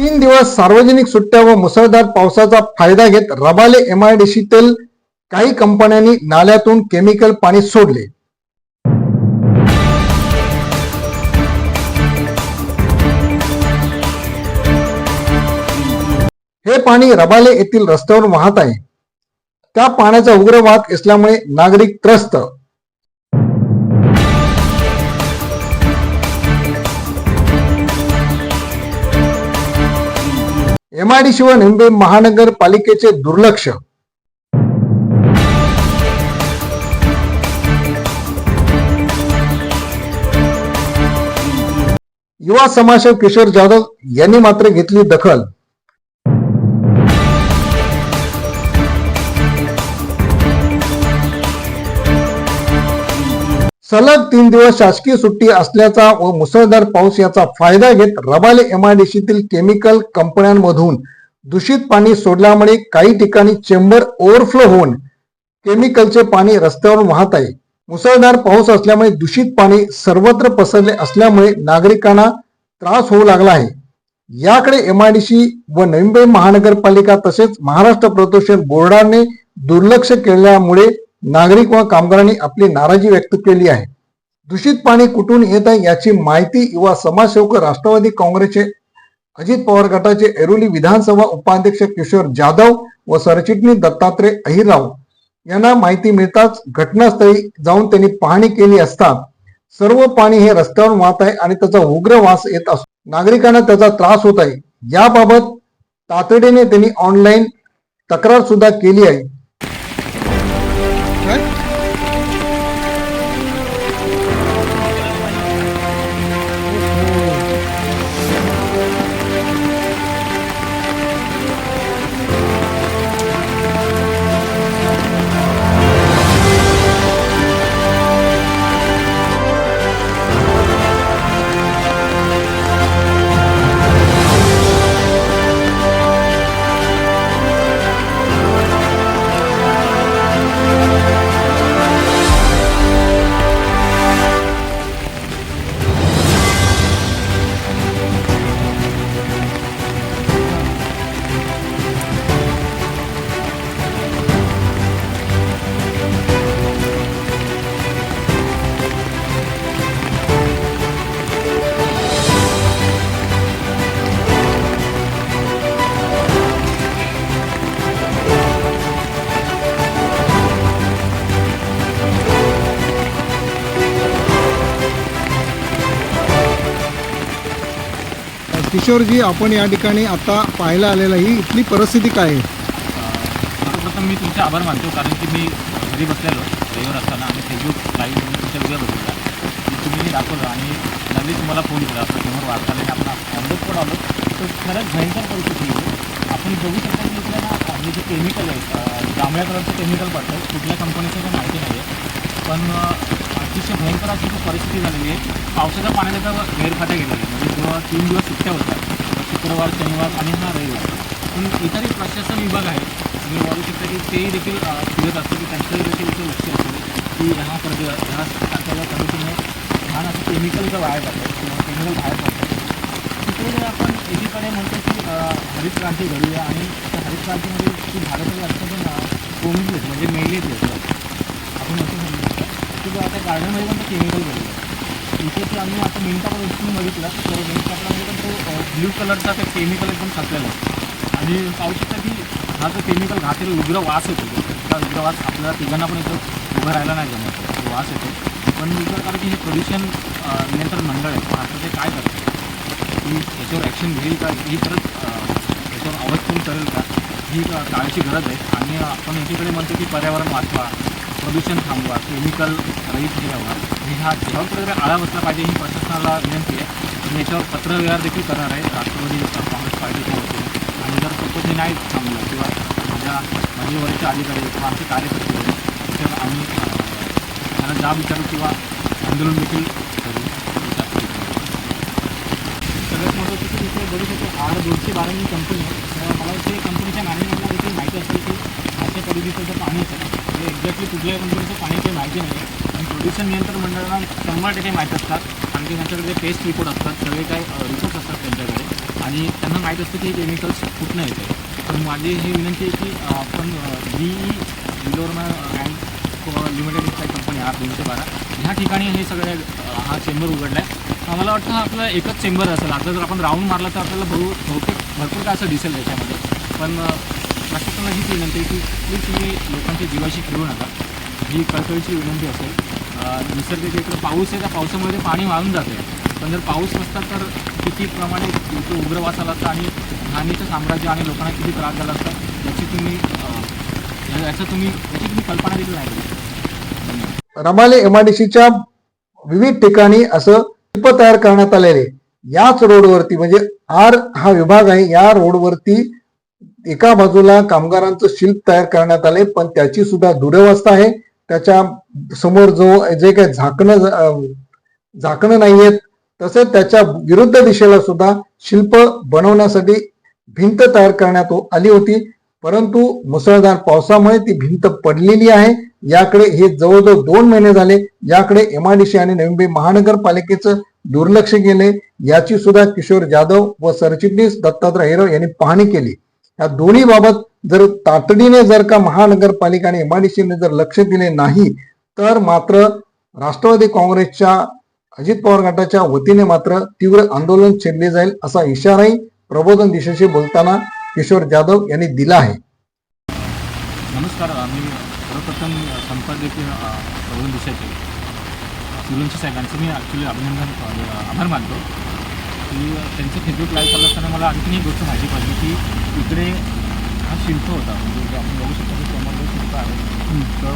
तीन दिवस सार्वजनिक सुट्ट्या व मुसळधार पावसाचा फायदा घेत रबाले एमआयडीसीतील काही कंपन्यांनी नाल्यातून केमिकल पाणी सोडले. हे पाणी रबाले येथील रस्त्यावर वाहत आहे. त्या पाण्याचा उग्र वाहत असल्यामुळे नागरिक त्रस्त. एमआयडीसी व मुंबई महानगरपालिकेचे दुर्लक्ष. युवा समाजसेवक किशोर जाधव यांनी मात्र घेतली दखल. सलग तीन दिवस शासकीय सुट्टी असल्याचा व मुसळधार पाऊस याचा फायदा घेत रबाले एमआयडीसीतील केमिकल कंपन्यांमधून दूषित पाणी सोडल्यामुळे काही ठिकाणी चेंबर ओव्हरफ्लो होऊन केमिकलचे पाणी रस्त्यावरून वाहत आहे. मुसळधार पाऊस असल्यामुळे दूषित पाणी सर्वत्र पसरले असल्यामुळे नागरिकांना त्रास होऊ लागला आहे. याकडे एमआयडीसी व नवी मुंबई महानगरपालिका तसेच महाराष्ट्र प्रदूषण बोर्डाने दुर्लक्ष केल्यामुळे नागरिक व कामगारांनी आपली नाराजी व्यक्त केली आहे. दूषित पाणी कुठून येत आहे याची माहिती युवा समाजसेवक राष्ट्रवादी काँग्रेसचे अजित पवार गटाचे ऐरोली विधानसभा उपाध्यक्ष किशोर जाधव व सरचिटणीस दत्तात्रय अहिरराव यांना माहिती मिळताच घटनास्थळी जाऊन त्यांनी पाहणी केली असता सर्व पाणी हे रस्त्यावर वाहत आहे आणि त्याचा उग्र वास येत असतो. नागरिकांना त्याचा त्रास होत आहे. याबाबत तातडीने त्यांनी ऑनलाईन तक्रार सुद्धा केली आहे. किशोरजी आपण या ठिकाणी आता पाहायला आलेला ही इथली परिस्थिती काय आहे? सर्वप्रथम मी तुमचे आभार मानतो कारण की मी घरी बसलेलो रविवार असताना आणि फेसबुक लाईव्ह म्हणून तुमच्या व्हिडिओ बघितला. की तुम्ही दाखवलं आणि लगेच तुम्हाला फोन केला आपल्यासमोर वार्ता आली आपण ऑन पण आलो. तर खरंच भयंकर परिस्थिती आहे. आपण बघू शकतो की इथल्या ना जे केमिकल आहे जांभळ्या कलरचं केमिकल पडतं कुठल्या कंपनीचं पण माहिती नाही आहे पण अतिशय भयंकर अशी जी परिस्थिती झालेली आहे. पावसाच्या पाण्याचा गैरफायदा घेतला आहे. म्हणजे जेव्हा तीन दिवस सुट्ट्या होतात शुक्रवार शनिवार आणि हा रविवार. पण इतरही प्रशासन विभाग आहे म्हणजे तुम्ही बघू शकता की तेही देखील फिरत असतं की त्यांचंही देखील इथे लक्ष असतं की ह्या प्रति ह्या सारख्या पद्धतीने छान असं केमिकलचं वाया जातं किंवा केमिकल बाहेर पडतं तिकडे आपण एकीकडे म्हणतो की हरित क्रांती घडूया आणि त्या हरित क्रांतीमध्ये ती झाडं अत्यंत पण म्हणजे मेलेच आपण असं की आता गार्डनमध्ये पण केमिकल बघितलं इथे ते आम्ही आता मिनटाकडे उचलून बघितलं तर मिनट पण तो ब्ल्यू कलरचा ते केमिकल एकदम साचलेला आहे. आणि पाहू शकता की हा जो केमिकल घातलेला उग्र वास येतो त्या उग्र वास आपल्याला तिघांना पण इथं उभं राहायला नाही जमत. तो वास येतो. पण विचार करा की हे प्रदूषण नियंत्रण मंडळ आहे आता ते काय करतं? की याच्यावर ॲक्शन घेईल का? ही परत याच्यावर आवाज पण करेल का? ही काळाची गरज आहे. आणि आपण एकीकडे म्हणतो की पर्यावरण वाचवा प्रदूषण थांबवा केमिकल रहित हे व्हावा आणि हा ह्यावर प्रकारे आळा बसला पाहिजे ही प्रशासनाला विनंती आहे. मी याच्यावर पत्रव्यवहार देखील करणार आहे. राष्ट्रवादी काँग्रेस पार्टीच्या वतीने आणि जर सपोज हे नाही थांबलं किंवा माझ्या माझे वरिष्ठ अधिकारी किंवा आमचे कार्यकर्ते तर आम्ही त्यांना जाब विचारू किंवा आंदोलन देखील करू. सगळ्यात महत्त्वाचं की तिथे बघू शकतो आर दोनशे बारा ही कंपनी आहे मला इथे कंपनीच्या मॅनेजमेंटला देखील माहिती असेल की अशा पद्धतीचं जे पाणी येतं. ते एक्झॅक्टली कुठल्या कंपनीचं पाणी काही माहिती नाही आहे. प्रदूषण नियंत्रण मंडळाला शंभर टक्के माहीत असतात. कारण की त्यांच्याकडे टेस्ट रिपोर्ट असतात सगळे काही रिपोर्ट असतात त्यांच्याकडे. आणि त्यांना माहीत असतं की हे केमिकल्स कुठनं येते तर माझी ही विनंती आहे की आपण बी ई अँड लिमिटेड काही कंपनी आर दोनशे बारा. ह्या ठिकाणी हे सगळे हा चेंबर उघडला आहे मला वाटतं हा आपला एकच चेंबर असेल. आता जर आपण राऊंड मारला तर आपल्याला बहु बहुतेक भरपूर काय असं दिसेल त्याच्यामध्ये. पण प्रशासनाला हीच विनंती आहे की प्लीज तुम्ही लोकांच्या जीवाशी खेळू नका. ही कळकळीची विनंती असेल निसर्गिक निसर्ग इकडे पाऊस आहे त्या पावसामध्ये पाणी वाहून जाते. पण जर पाऊस नसता तर किती प्रमाणे तो उग्रवास आला असता आणि घाणीचं साम्राज्य आणि लोकांना किती त्रास झाला असता याची तुम्ही याचा तुम्ही याची तुम्ही कल्पना देखील नाही रमाले एमआयडीसीच्या विविध ठिकाणी असं शिल्प तयार करण्यात आलेले याच रोडवरती म्हणजे आर हा विभाग आहे या रोडवरती एका बाजूला कामगारांचं शिल्प तयार करण्यात आले पण त्याची सुद्धा दुरवस्था आहे. त्याच्यासमोर जो जे काही झाकणं झाकणं नाहीयेत तसेच त्याच्या विरुद्ध दिशेला सुद्धा शिल्प बनवण्यासाठी भिंत तयार करण्यात आली होती. परंतु मुसळधार पावसामुळे ती भिंत पडलेली आहे. याकडे हे जवळजवळ दोन महिने झाले. याकडे एमआयडीसी आणि नवी मुंबई महानगरपालिकेचं दुर्लक्ष केले. याची सुद्धा किशोर जाधव व सरचिटणीस दत्तात्रय हिरव यांनी पाहणी केली. या दोन्ही बाबत जर तातडीने जर का महानगरपालिका आणि एमआयडीसीने जर लक्ष दिले नाही तर मात्र राष्ट्रवादी काँग्रेसच्या अजित पवार गटाच्या वतीने मात्र तीव्र आंदोलन छेडले जाईल असा इशाराही प्रबोधन दिशेशी बोलताना किशोर जाधव यांनी दिला आहे. नमस्कार आम्ही सर्वप्रथम संपादकीय प्रबोधन दिशाचे सुरंशी साहेबांचं मी ॲक्च्युली अभिनंदन आभार मानतो. की त्यांचं फेसबुक लाईव्ह चालू असताना मला आणखीन एक गोष्ट माहिती पडली की इकडे हा शिल्प होता. म्हणजे आपण बघू शकतो की समोर जो शिल्प आहे. तो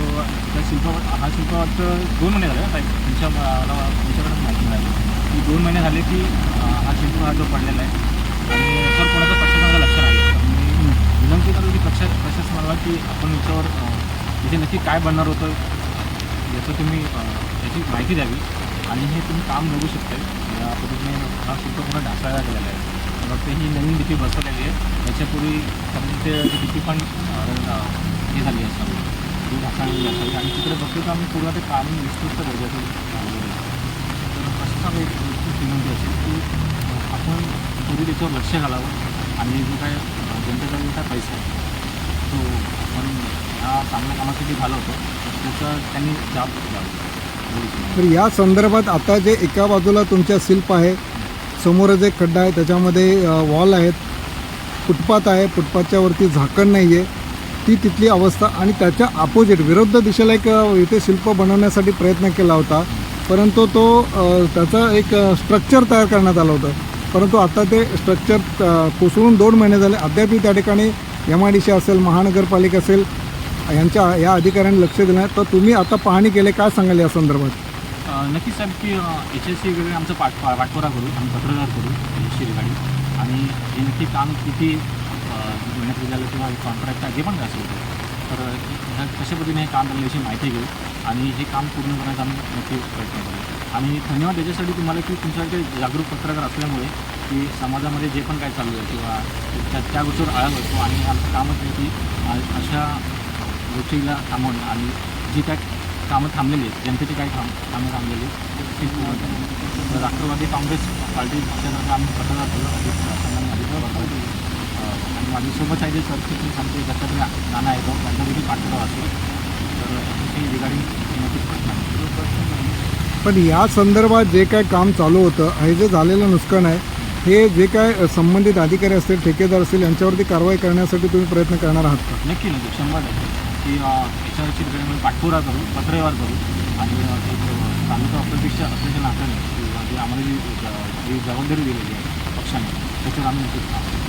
त्या शिल्प हा शिल्प वाटतं दोन महिने झाले. ना तुमच्या मला तुमच्याकडे माहिती मिळाली की दोन महिने झाले की हा शिल्प हा जो पडलेला आहे. आणि याच्यावर कोणाचं प्रशासनाला लक्ष नाही आहे. तर मी विनंती करू की प्रशा प्रशासनाला की आपण याच्यावर इथे नक्की काय बनणार होतं याचं तुम्ही याची माहिती द्यावी. आणि हे तुम्ही काम बघू शकता पद्धतीने हा शिल्प पूर्ण ढासळला गेलेला आहे. फक्त ही नवीन डीपी बसवलेली आहे. याच्यापूर्वी कारण ते डीपी पण हे झाली असावी ती ढासळलेली असावी आणि तिकडे बघतो तर आम्ही पूर्ण ते काम विस्तृत दर्जाचं लावलेलं तर प्रशासनाला एक विनंती असेल की आपण पूर्वी त्याच्यावर लक्ष घालावं आणि जो काय जनतेचा जो काय पैसा आहे तो आपण ह्या चांगल्या कामासाठी घालवतो. त्याचा त्यांनी जाब द्यावा तर या संदर्भात आता जे एका बाजूला तुमच्या शिल्प आहे समोरच एक खड्डा आहे त्याच्यामध्ये वॉल आहेत फुटपाथ आहे फुटपाथच्या वरती झाकण नाही आहे ती तिथली अवस्था आणि त्याच्या अपोजिट विरुद्ध दिशेला एक इथे शिल्प बनवण्यासाठी प्रयत्न केला होता. परंतु तो त्याचा एक स्ट्रक्चर तयार करण्यात आलं होतं. परंतु आता ते स्ट्रक्चर कोसळून दोन महिने झाले. अद्यापही त्या ठिकाणी एम आय डी सी असेल महानगरपालिका असेल यांच्या या अधिकाऱ्यांनी लक्ष दिलं तर तुम्ही आता पाहणी केले काय सांगाल या संदर्भात? नक्की नक्कीच साहेब की एच एस सी वगैरे आमचं पाठ पाठपुरा करू आम्ही पत्रव्यवहार करू एच एस सी रिगार्डिंग आणि हे नक्की काम किती मेहनत झालं किंवा कॉन्ट्रॅक्ट जे पण काय असेल तर ह्या कशा पद्धतीने हे काम झालं याची माहिती घेऊ. आणि हे काम पूर्ण करण्याचा आम्ही नक्की प्रयत्न करू. आणि धन्यवाद याच्यासाठी तुम्हाला की तुमच्याकडे जागरूक पत्रकार असल्यामुळे की समाजामध्ये जे पण काय चालू आहे किंवा त्या त्या गोष्टीवर आळा बसतो आणि आमचं कामच आहे की अशा गोष्टीला थांबवणं आणि जी काय कामं थांबलेली आहेत जनतेची काही काम कामं थांबलेली आहेत, राष्ट्रवादी काँग्रेस पार्टी पक्षातर्फे आम्ही पत्रकार आणि माझ्यासोबत आहे जे सरचिटणीस आमचे दत्तात्रय ना- नाना आहेत त्यांचा देखील पाठपुरावा असेल. तर याच्याशी रिगार्डिंग नक्कीच प्रश्न आहे. पण या संदर्भात जे काय काम चालू होतं हे जे झालेलं नुकसान आहे हे जे काय संबंधित अधिकारी असतील ठेकेदार असतील यांच्यावरती कारवाई करण्यासाठी तुम्ही प्रयत्न करणार आहात का? नक्की नक्की. शंभर की याच्यावरची रिगार्डिंग पाठपुरा करू पत्रव्यवहार करू. आणि एक तालुका अप्रत्यक्ष असल्याच्या नात्याने जी आम्हाला जी जी जबाबदारी दिलेली आहे पक्षाने त्याच्यावर आम्ही नक्कीच काम करू.